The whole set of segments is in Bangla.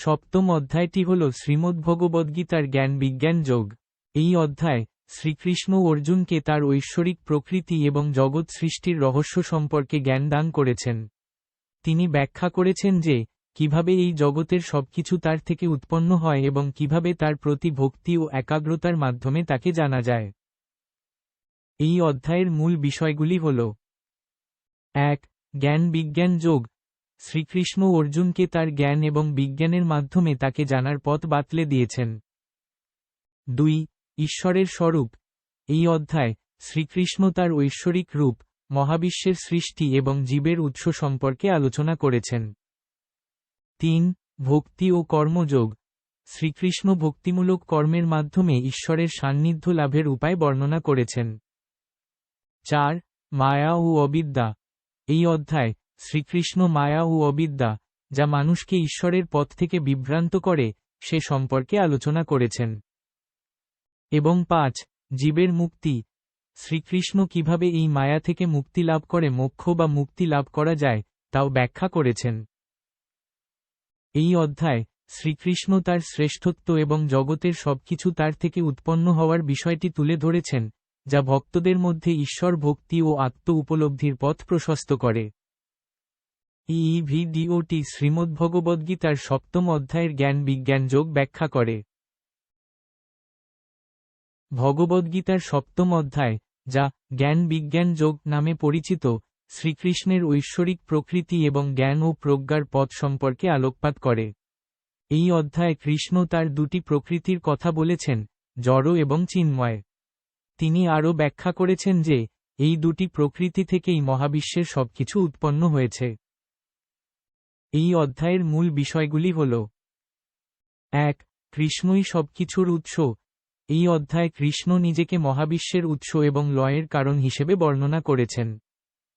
সপ্তম অধ্যায়টি হল শ্রীমদ্ভগবদ্গীতার জ্ঞান বিজ্ঞান যোগ। এই অধ্যায়, শ্রীকৃষ্ণ অর্জুনকে তার ঐশ্বরিক প্রকৃতি এবং জগৎ সৃষ্টির রহস্য সম্পর্কে জ্ঞান দান করেছেন। তিনি ব্যাখ্যা করেছেন যে, কীভাবে এই জগতের সবকিছু তার থেকে উৎপন্ন হয় এবং কীভাবে তার প্রতি ভক্তি ও একাগ্রতার মাধ্যমে তাকে জানা যায়। এই অধ্যায়ের মূল বিষয়গুলি হল, এক জ্ঞান বিজ্ঞান যোগ। শ্রীকৃষ্ণ অর্জুনকে তার জ্ঞান এবং বিজ্ঞানের মাধ্যমে তাকে জানার পথ বাতলে দিয়েছেন। দুই, ঈশ্বরের স্বরূপ। এই অধ্যায়, শ্রীকৃষ্ণ তার ঐশ্বরিক রূপ, মহাবিশ্বের সৃষ্টি এবং জীবের উৎস সম্পর্কে আলোচনা করেছেন। তিন, ভক্তি ও কর্মযোগ। শ্রীকৃষ্ণ ভক্তিমূলক কর্মের মাধ্যমে ঈশ্বরের সান্নিধ্য লাভের উপায় বর্ণনা করেছেন। চার, মায়া ও অবিদ্যা। এই অধ্যায় শ্রীকৃষ্ণ মায়া ও অবিদ্যা, যা মানুষকে ঈশ্বরের পথ থেকে বিভ্রান্ত করে, সে সম্পর্কে আলোচনা করেছেন। এবং পাঁচ, জীবের মুক্তি। শ্রীকৃষ্ণ কীভাবে এই মায়া থেকে মুক্তি লাভ করে মোক্ষ বা মুক্তি লাভ করা যায়, তাও ব্যাখ্যা করেছেন। এই অধ্যায়, শ্রীকৃষ্ণ তার শ্রেষ্ঠত্ব এবং জগতের সবকিছু তার থেকে উৎপন্ন হওয়ার বিষয়টি তুলে ধরেছেন, যা ভক্তদের মধ্যে ঈশ্বর ভক্তি ও আত্ম উপলব্ধির পথ প্রশস্ত করে। এই ভিডিওটি শ্রীমদ্ভগবদ্গীতার সপ্তম অধ্যায়ের জ্ঞান বিজ্ঞান যোগ ব্যাখ্যা করে। ভগবদ্গীতার সপ্তম অধ্যায়, যা জ্ঞান বিজ্ঞান যোগ নামে পরিচিত, শ্রীকৃষ্ণের ঐশ্বরিক প্রকৃতি এবং জ্ঞান ও প্রজ্ঞার পথ সম্পর্কে আলোকপাত করে। এই অধ্যায় কৃষ্ণ তার দুটি প্রকৃতির কথা বলেছেন, জড় এবং চিন্ময়। তিনি আরও ব্যাখ্যা করেছেন যে, এই দুটি প্রকৃতি থেকেই মহাবিশ্বের সবকিছু উৎপন্ন হয়েছে। এই অধ্যায়ের মূল বিষয়গুলি হল এক, কৃষ্ণই সবকিছুর উৎস। এই অধ্যায় কৃষ্ণ নিজেকে মহাবিশ্বের উৎস এবং লয়ের কারণ হিসেবে বর্ণনা করেছেন।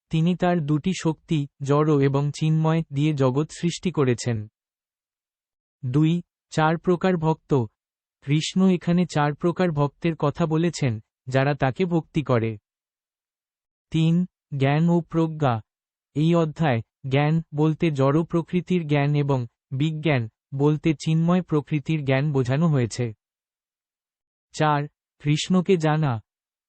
তিনি তার দুটি শক্তি, জড় এবং চিন্ময়, দিয়ে জগৎ সৃষ্টি করেছেন। দুই, চার প্রকার ভক্ত। কৃষ্ণ এখানে চার প্রকার ভক্তের কথা বলেছেন, যারা তাকে ভক্তি করে। তিন, জ্ঞান ও প্রজ্ঞা। এই অধ্যায় জ্ঞান বলতে জড় প্রকৃতির জ্ঞান এবং বিজ্ঞান বলতে চিন্ময় প্রকৃতির জ্ঞান বোঝানো হয়েছে। চার, কৃষ্ণকে জানা।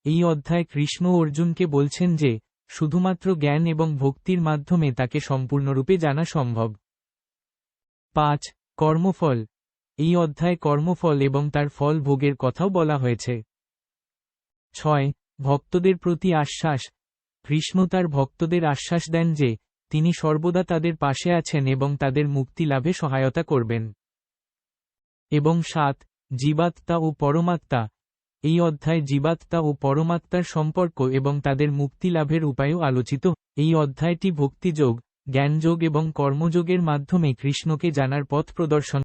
এই অধ্যায় কৃষ্ণ অর্জুনকে বলছেন যে, শুধুমাত্র জ্ঞান এবং ভক্তির মাধ্যমে তাকে সম্পূর্ণরূপে জানা সম্ভব। পাঁচ, কর্মফল। এই অধ্যায় কর্মফল এবং তার ফল ভোগের কথাও বলা হয়েছে। ছয়, ভক্তদের প্রতি আশ্বাস। কৃষ্ণ তার ভক্তদের আশ্বাস দেন যে তিনি সর্বদা তাদের পাশে আছেন এবং তাদের মুক্তি লাভে সহায়তা করবেন। এবং সাত, জীবাত্মা ও পরমাত্মা। এই অধ্যায় জীবাত্মা ও পরমাত্মার সম্পর্ক এবং তাদের মুক্তি লাভের উপায়ও আলোচিত। এই অধ্যায়টি ভক্তিযোগ, জ্ঞানযোগ এবং কর্মযোগের মাধ্যমে কৃষ্ণকে জানার পথ প্রদর্শন